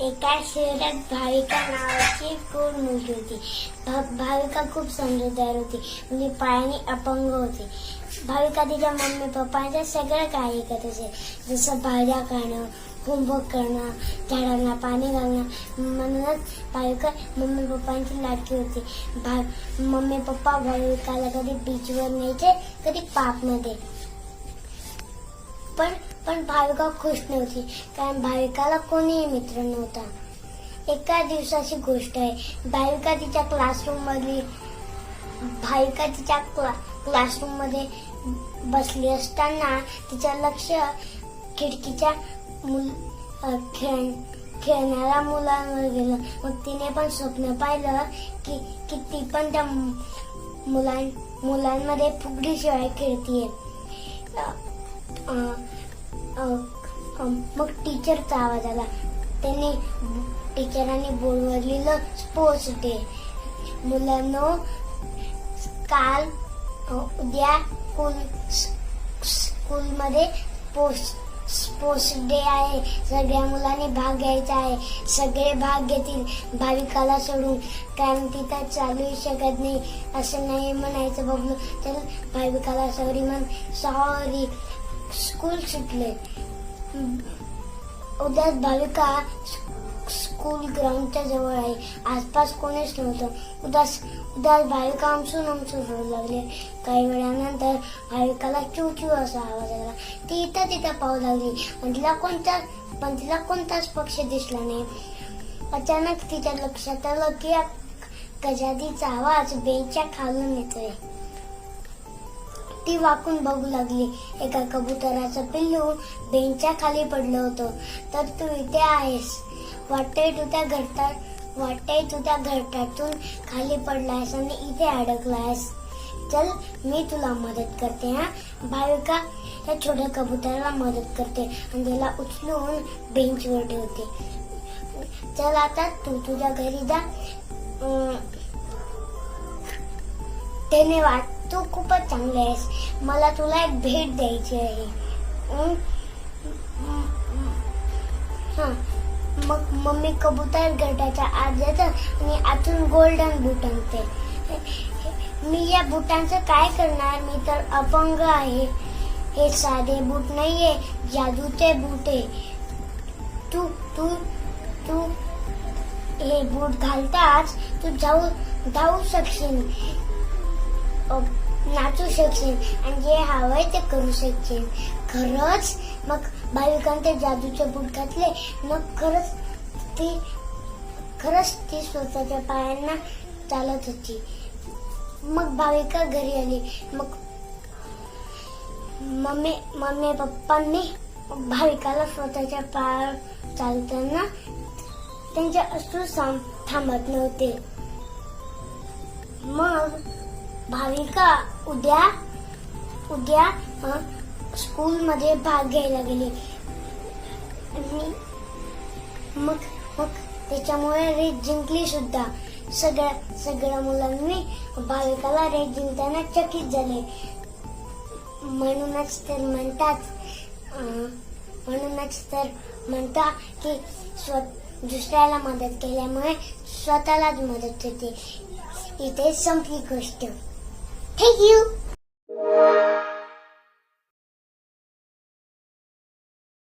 एका शहरात भाविका नावाची कोण मुलगी होती. भा भाविका खूप समजूतदार होती. म्हणजे पायाने अपंग होते. भाविका तिच्या मम्मी पप्पांचं सगळं कार्य करत असे. जसं भाज्या खाणं होमवर्क करणं झाडांना पाणी घालणं. म्हणूनच भाविका मम्मी पप्पांची लाडकी होती. भा मम्मी पप्पा भाविकाला कधी बीचवर न्यायचे कधी पापमध्ये पण पण भाविका खुश नव्हती. कारण भाविकाला कोणीही मित्र नव्हता. एका दिवसाची गोष्ट आहे. भाविका तिच्या क्लासरूममधली भाविका तिच्या क्ला क्लासरूममध्ये बसली असताना तिचं लक्ष खिडकीच्या मुल खेळ खेळणाऱ्या मुलांवर गेलं. मग तिने पण स्वप्न पाहिलं की की ती पण त्या मुलां मुलांमध्ये फुगडीशिवाय खेळतीये. अ, मग टीचरचा आवाज आला. त्यांनी टीचरांनी बोर्डवर लिहिलं स्पोर्ट्स डे मुलांनो काल उद्या स्कूल स्कूलमध्ये स्पोर्ट्स स्पोर्ट्स डे आहे. सगळ्या मुलांनी भाग घ्यायचा आहे. सगळे भाग घेतील. भाविकाला सोडून. कारण तिथं चालू शकत नाही. असं नाही म्हणायचं बबलू तर भाविकाला सॉरी म्हण. सॉरी स्कूल शिकले. उद्या भाविका स्कूल ग्राउंडच्या जवळ आहे. आसपास कोणीच नव्हतं. उद्या उद्या भाविका आमसून आमसून रडू लागले. काही वेळानंतर भाविकाला चिव चिव असा आवाज आला. ती इथं तिथं पाहू लागली. पण तिला कोणता पण तिला कोणताच पक्ष दिसला नाही. अचानक तिच्या लक्षात आलं की या गजादीचा आवाज बेच्या खालून येतोय. ती वाकून बघू लागली. एका कबुतराचं पिल्लू बेंचच्या खाली पडलं होतं. तर तू इथे आहेस. वाटतंय तू त्या घरटात वाटतंय तू त्या घरटातून खाली पडलायस आणि इथे अडकलायस. चल मी तुला मदत करते हा? भाविका त्या छोट्या कबुतराला मदत करते आणि त्याला उचलून बेंचवर ठेवते. चल आता तू तुझ्या घरी जा. धन्यवाद तू खूपच चांगली आहेस. मला तुला एक भेट द्यायची आहे. मग मम्मी कबूतर गटाच्या आत जात आणि आतून गोल्डन बूट आणते. मी या बुटांचं काय करणार? मी तर अपंग आहे. हे साधे बूट नाहीये जादूचे बूट आहे. तू तू तू हे बूट घालताच तू जाऊ धावू शकशील. नाचू शकशील आणि जे हवंय ते करू शकशील खरंच? मग भाविकांनी ते जादूचे बूट घातले. मग खरंच ती खरंच ती स्वतःच्या पायांना चालत होती. मग भाविका घरी आली. मग मम्मी मम्मी पप्पांनी भाविकाला स्वतःच्या पायावर चालताना त्यांचे अश्रू थांबत नव्हते. भाविका उद्या उद्या स्कूलमध्ये भाग घ्यायला गेली. मी मग मग त्याच्यामुळे रेस जिंकली सुद्धा. सगळ्या सगळ्या मुलांनी भाविकाला रेस जिंकताना चकित झाले. म्हणूनच तर म्हणतात म्हणूनच तर म्हणता की स्व दुसऱ्याला मदत केल्यामुळे स्वतःलाच मदत होते. इथे संपली गोष्ट. Thank you.